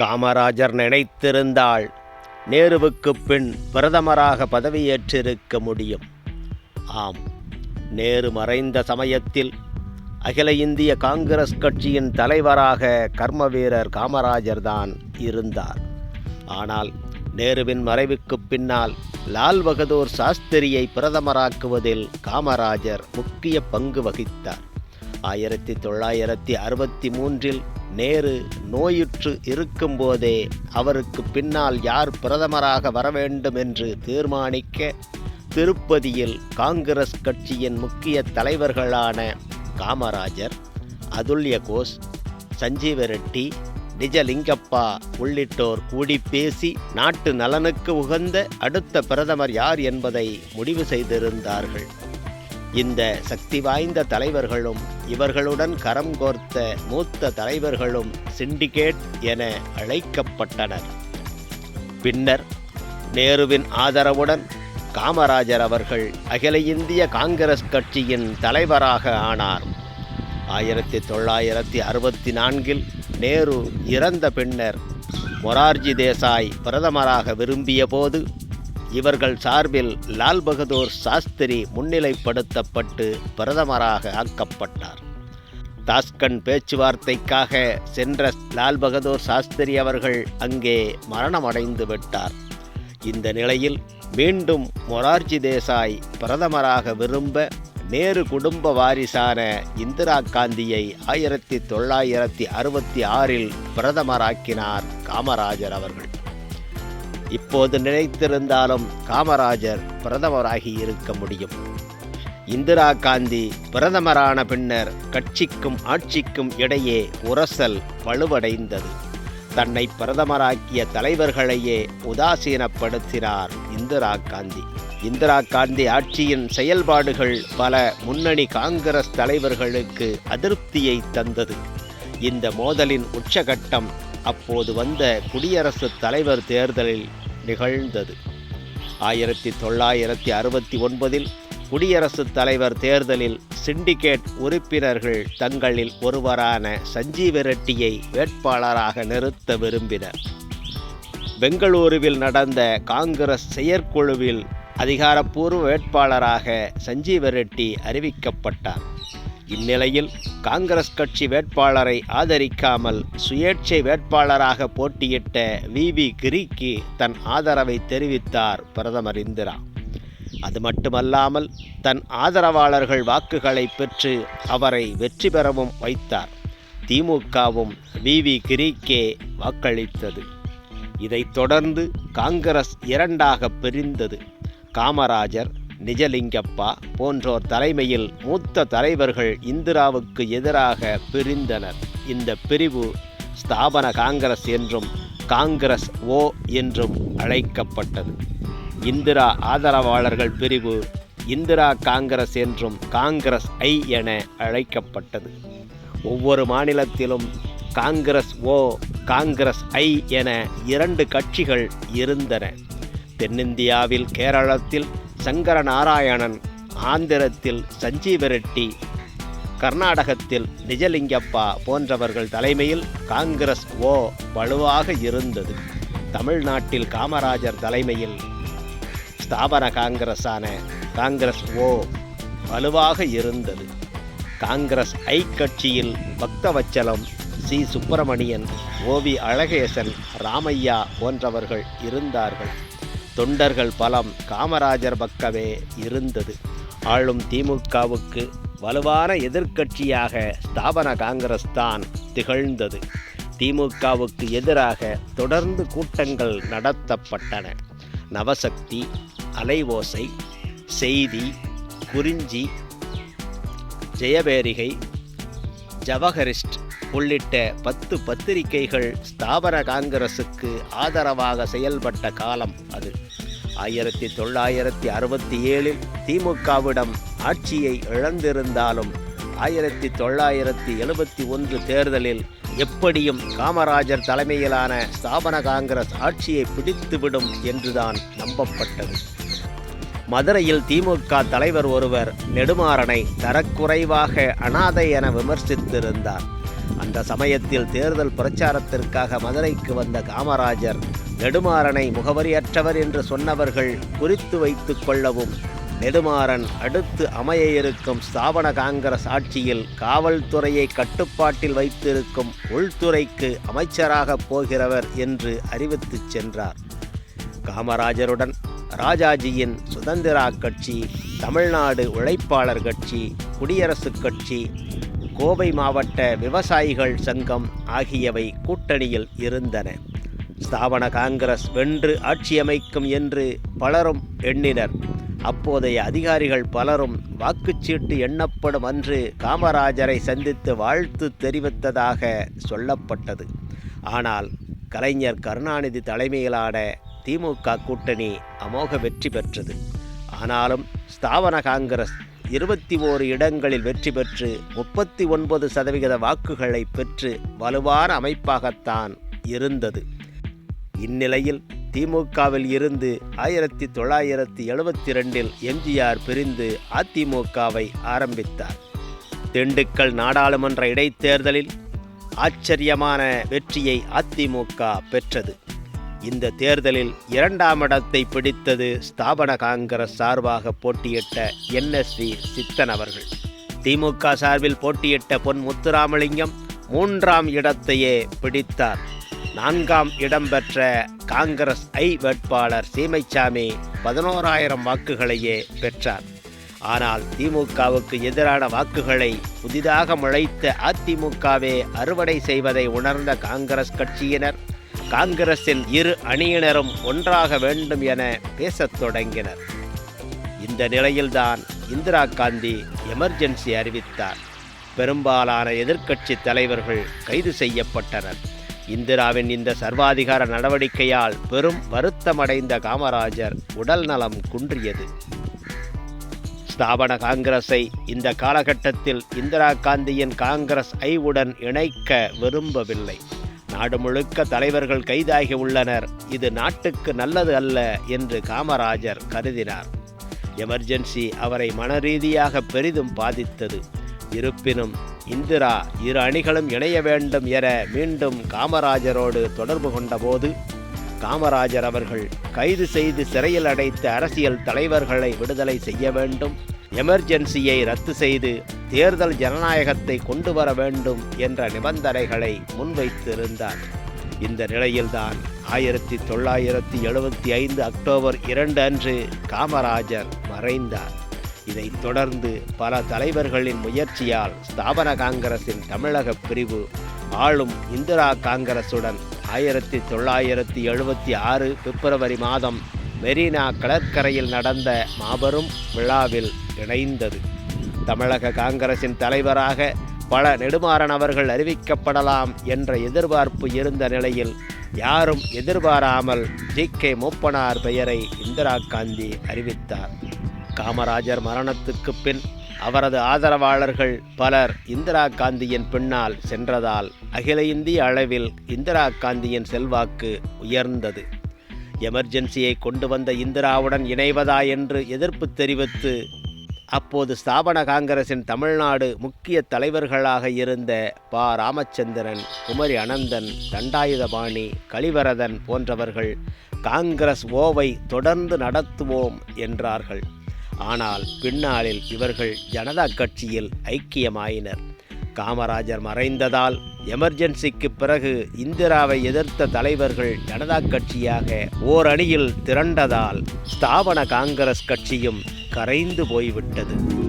காமராஜர் நினைத்திருந்தால் நேருவுக்கு பின் பிரதமராக பதவியேற்றிருக்க முடியும். ஆம் நேரு மறைந்த சமயத்தில் அகில இந்திய காங்கிரஸ் கட்சியின் தலைவராக கர்ம வீரர் காமராஜர் தான் இருந்தார். ஆனால் நேருவின் மறைவுக்கு பின்னால் லால் பகதூர் சாஸ்திரியை பிரதமராக்குவதில் காமராஜர் முக்கிய பங்கு வகித்தார். ஆயிரத்தி தொள்ளாயிரத்தி அறுபத்தி மூன்றில் நேரு நோயுற்று இருக்கும்போதே அவருக்கு பின்னால் யார் பிரதமராக வர வேண்டும் என்று தீர்மானிக்க திருப்பதியில் காங்கிரஸ் கட்சியின் முக்கிய தலைவர்களான காமராஜர் அதுல்ய கோஷ் சஞ்சீவ ரெட்டி நிஜலிங்கப்பா உள்ளிட்டோர் கூடி பேசி நாட்டு நலனுக்கு உகந்த அடுத்த பிரதமர் யார் என்பதை முடிவு செய்திருந்தார்கள். இந்த சக்தி வாய்ந்த தலைவர்களும் இவர்களுடன் கரம் கோர்த்த மூத்த தலைவர்களும் சிண்டிகேட் என அழைக்கப்பட்டனர். பின்னர் நேருவின் ஆதரவுடன் காமராஜர் அவர்கள் அகில இந்திய காங்கிரஸ் கட்சியின் தலைவராக ஆனார். ஆயிரத்தி தொள்ளாயிரத்தி அறுபத்தி நான்கில் நேரு இறந்த பின்னர் மொரார்ஜி தேசாய் பிரதமராக விரும்பிய போது இவர்கள் சார்பில் லால் பகதூர் சாஸ்திரி முன்னிலைப்படுத்தப்பட்டு பிரதமராக ஆக்கப்பட்டார். தாஸ்கன் பேச்சுவார்த்தைக்காக சென்ற லால் பகதூர் சாஸ்திரி அவர்கள் அங்கே மரணமடைந்து விட்டார். இந்த நிலையில் மீண்டும் மொரார்ஜி தேசாய் பிரதமராக விரும்ப நேரு குடும்ப வாரிசான இந்திரா காந்தியை ஆயிரத்தி தொள்ளாயிரத்தி அறுபத்தி ஆறில் பிரதமராக்கினார் காமராஜர் அவர்கள். இப்போது நினைத்திருந்தாலும் காமராஜர் பிரதமராகி இருக்க முடியும். இந்திரா காந்தி பிரதமரான பின்னர் கட்சிக்கும் ஆட்சிக்கும் இடையே உரசல் வலுவடைந்தது தன்னை பிரதமராக்கிய தலைவர்களையே உதாசீனப்படுத்தினார் இந்திரா காந்தி. இந்திரா காந்தி ஆட்சியின் செயல்பாடுகள் பல முன்னணி காங்கிரஸ் தலைவர்களுக்கு அதிருப்தியை தந்தது. இந்த மோதலின் உச்சகட்டம் அப்போது வந்த குடியரசுத் தலைவர் தேர்தலில் நிகழ்ந்தது. ஆயிரத்தி தொள்ளாயிரத்தி அறுபத்தி ஒன்பதில் குடியரசுத் தலைவர் தேர்தலில் சிண்டிகேட் உறுப்பினர்கள் தங்களில் ஒருவரான சஞ்சீவ ரெட்டியை வேட்பாளராக நிறுத்த விரும்பினர். பெங்களூருவில் நடந்த காங்கிரஸ் செயற்குழுவில் அதிகாரப்பூர்வ வேட்பாளராக சஞ்சீவ ரெட்டி அறிவிக்கப்பட்டார். இந்நிலையில் காங்கிரஸ் கட்சி வேட்பாளரை ஆதரிக்காமல் சுயேட்சை வேட்பாளராக போட்டியிட்ட வி. வி. கிரிக்கு தன் ஆதரவை தெரிவித்தார் பிரதமர் இந்திரா. அது மட்டுமல்லாமல் தன் ஆதரவாளர்கள் வாக்குகளை பெற்று அவரை வெற்றி பெறவும் வைத்தார். திமுகவும் வி. வி. கிரிக்கே வாக்களித்தது. இதைத் தொடர்ந்து காங்கிரஸ் இரண்டாக பிரிந்தது. காமராஜர் நிஜலிங்கப்பா போன்றோர் தலைமையில் மூத்த தலைவர்கள் இந்திராவுக்கு எதிராக பிரிந்தனர். இந்த பிரிவு ஸ்தாபன காங்கிரஸ் என்றும் காங்கிரஸ் ஓ என்றும் அழைக்கப்பட்டது. இந்திரா ஆதரவாளர்கள் பிரிவு இந்திரா காங்கிரஸ் என்றும் காங்கிரஸ் ஐ என அழைக்கப்பட்டது. ஒவ்வொரு மாநிலத்திலும் காங்கிரஸ் ஓ காங்கிரஸ் ஐ என இரண்டு கட்சிகள் இருந்தன. தென்னிந்தியாவில் கேரளத்தில் சங்கர நாராயணன் ஆந்திரத்தில் சஞ்சீவ ரெட்டி கர்நாடகத்தில் நிஜலிங்கப்பா போன்றவர்கள் தலைமையில் காங்கிரஸ் ஓ வலுவாக இருந்தது. தமிழ்நாட்டில் காமராஜர் தலைமையில் ஸ்தாபன காங்கிரஸான காங்கிரஸ் ஓ வலுவாக இருந்தது. காங்கிரஸ் ஐ கட்சியில் பக்தவச்சலம் சி. சுப்பிரமணியன் ஓவி அழகேசன் ராமையா போன்றவர்கள் இருந்தார்கள். தொண்டர்கள் பலம் காமராஜர் பக்கமே இருந்தது. ஆளும் திமுகவுக்கு வலுவான எதிர்க்கட்சியாக ஸ்தாபன காங்கிரஸ் தான் திகழ்ந்தது. திமுகவுக்கு எதிராக தொடர்ந்து கூட்டங்கள் நடத்தப்பட்டன. நவசக்தி அலைவோசை செய்தி குறிஞ்சி ஜெயபேரிகை ஜவஹரிஸ்ட் உள்ளிட்ட பத்து பத்திரிகைகள் ஸ்தாபன காங்கிரசுக்கு ஆதரவாக செயல்பட்ட காலம் அது. ஆயிரத்தி தொள்ளாயிரத்தி அறுபத்தி ஏழில் திமுகவிடம் ஆட்சியை இழந்திருந்தாலும் ஆயிரத்தி தொள்ளாயிரத்தி எழுபத்தி ஒன்று தேர்தலில் எப்படியும் காமராஜர் தலைமையிலான ஸ்தாபன காங்கிரஸ் ஆட்சியை பிடித்துவிடும் என்றுதான் நம்பப்பட்டது. மதுரையில் திமுக தலைவர் ஒருவர் நெடுமாறனை தரக்குறைவாக அனாதை என விமர்சித்திருந்தார். அந்த சமயத்தில் தேர்தல் பிரச்சாரத்திற்காக மதுரைக்கு வந்த காமராஜர் நெடுமாறனை முகவரியற்றவர் என்று சொன்னவர்கள் குறித்து வைத்துக் கொள்ளவும் நெடுமாறன் அடுத்து அமைய இருக்கும் ஸ்தாபன காங்கிரஸ் ஆட்சியில் காவல்துறையை கட்டுப்பாட்டில் வைத்திருக்கும் உள்துறைக்கு அமைச்சராகப் போகிறவர் என்று அறிவித்துச் சென்றார். காமராஜருடன் ராஜாஜியின் சுதந்திரா கட்சி தமிழ்நாடு உழைப்பாளர் கட்சி குடியரசுக் கட்சி கோவை மாவட்ட விவசாயிகள் சங்கம் ஆகியவை கூட்டணியில் இருந்தன. ஸ்தாபன காங்கிரஸ் வென்று ஆட்சியமைக்கும் என்று பலரும் எண்ணினர். அப்போதைய அதிகாரிகள் பலரும் வாக்குச்சீட்டு எண்ணப்படும் அன்று காமராஜரை சந்தித்து வாழ்த்து தெரிவித்ததாக சொல்லப்பட்டது. ஆனால் கலைஞர் கருணாநிதி தலைமையிலான திமுக கூட்டணி அமோக வெற்றி பெற்றது. ஆனாலும் ஸ்தாபன காங்கிரஸ் இருபத்தி ஓரு இடங்களில் வெற்றி பெற்று முப்பத்தி ஒன்பது சதவிகித வாக்குகளை பெற்று வலுவான அமைப்பாகத்தான் இருந்தது. இந்நிலையில் திமுகவில் இருந்து ஆயிரத்தி தொள்ளாயிரத்தி எழுபத்தி ரெண்டில் எம்ஜிஆர் பிரிந்து அதிமுகவை ஆரம்பித்தார். திண்டுக்கல் நாடாளுமன்ற இடைத்தேர்தலில் ஆச்சரியமான வெற்றியை அதிமுக பெற்றது. இந்த தேர்தலில் இரண்டாம் இடத்தை பிடித்தது ஸ்தாபன காங்கிரஸ் சார்பாக போட்டியிட்ட என்எஸ்வி சித்தன் அவர்கள். திமுக சார்பில் போட்டியிட்ட பொன் முத்துராமலிங்கம் மூன்றாம் இடத்தையே பிடித்தார். நான்காம் இடம் பெற்ற காங்கிரஸ் ஐ வேட்பாளர் சீமைச்சாமி பதினோராயிரம் வாக்குகளையே பெற்றார். ஆனால் திமுகவுக்கு எதிரான வாக்குகளை புதிதாக முளைத்த அதிமுகவே அறுவடை செய்வதை உணர்ந்த காங்கிரஸ் கட்சியினர் காங்கிரசின் இரு அணியினரும் ஒன்றாக வேண்டும் என பேசத் தொடங்கினர். இந்த நிலையில்தான் இந்திரா காந்தி எமர்ஜென்சி அறிவித்தார். பெரும்பாலான எதிர்க்கட்சி தலைவர்கள் கைது செய்யப்பட்டனர். இந்திராவின் இந்த சர்வாதிகார நடவடிக்கையால் பெரும் வருத்தமடைந்த காமராஜர் உடல் நலம் குன்றியது. ஸ்தாபன காங்கிரஸை இந்த காலகட்டத்தில் இந்திரா காந்தியின் காங்கிரஸ் ஐவுடன் இணைக்க விரும்பவில்லை. நாடு முழுக்க தலைவர்கள் கைதாகி உள்ளனர். இது நாட்டுக்கு நல்லது அல்ல என்று காமராஜர் கருதினார். எமர்ஜென்சி அவரை மனரீதியாக பெரிதும் பாதித்தது. இருப்பினும் இந்திரா இரு அணிகளும் இணைய வேண்டும் என மீண்டும் காமராஜரோடு தொடர்பு கொண்டபோது காமராஜர் அவர்கள் கைது செய்து சிறையில் அடைத்த அரசியல் தலைவர்களை விடுதலை செய்ய வேண்டும் எமர்ஜென்சியை ரத்து செய்து தேர்தல் ஜனநாயகத்தை கொண்டு வர வேண்டும் என்ற நிபந்தனைகளை முன்வைத்திருந்தார். இந்த நிலையில்தான் ஆயிரத்தி தொள்ளாயிரத்தி எழுபத்தி ஐந்து அக்டோபர் இரண்டு அன்று காமராஜர் மறைந்தார். இதைத் தொடர்ந்து பல தலைவர்களின் முயற்சியால் ஸ்தாபன காங்கிரசின் தமிழக பிரிவு ஆளும் இந்திரா காங்கிரசுடன் ஆயிரத்தி தொள்ளாயிரத்தி எழுபத்தி ஆறு பிப்ரவரி மாதம் மெரினா கடற்கரையில் நடந்த மாபெரும் விழாவில் இணைந்தது. தமிழக காங்கிரசின் தலைவராக பல நெடுமாறன் அவர்கள் அறிவிக்கப்படலாம் என்ற எதிர்பார்ப்பு இருந்த நிலையில் யாரும் எதிர்பாராமல் ஜி கே மூப்பனார் பெயரை இந்திரா காந்தி அறிவித்தார். காமராஜர் மரணத்துக்கு பின் அவரது ஆதரவாளர்கள் பலர் இந்திரா காந்தியின் பின்னால் சென்றதால் அகில இந்திய அளவில் இந்திரா காந்தியின் செல்வாக்கு உயர்ந்தது. எமர்ஜென்சியை கொண்டு வந்த இந்திராவுடன் இணைவதா என்று எதிர்ப்பு தெரிவித்து அப்போது ஸ்தாபன காங்கிரசின் தமிழ்நாடு முக்கிய தலைவர்களாக இருந்த ப. ராமச்சந்திரன் குமரி அனந்தன் தண்டாயுதபாணி கலிவரதன் போன்றவர்கள் காங்கிரஸ் ஓவை தொடர்ந்து நடத்துவோம் என்றார்கள். ஆனால் பின்னாளில் இவர்கள் ஜனதா கட்சியில் ஐக்கியமாயினர். காமராஜர் மறைந்ததால் எமர்ஜென்சிக்கு பிறகு இந்திராவை எதிர்த்த தலைவர்கள் ஜனதா கட்சியாக ஓர் அணியில் திரண்டதால் ஸ்தாபன காங்கிரஸ் கட்சியும் கரைந்து போய்விட்டது.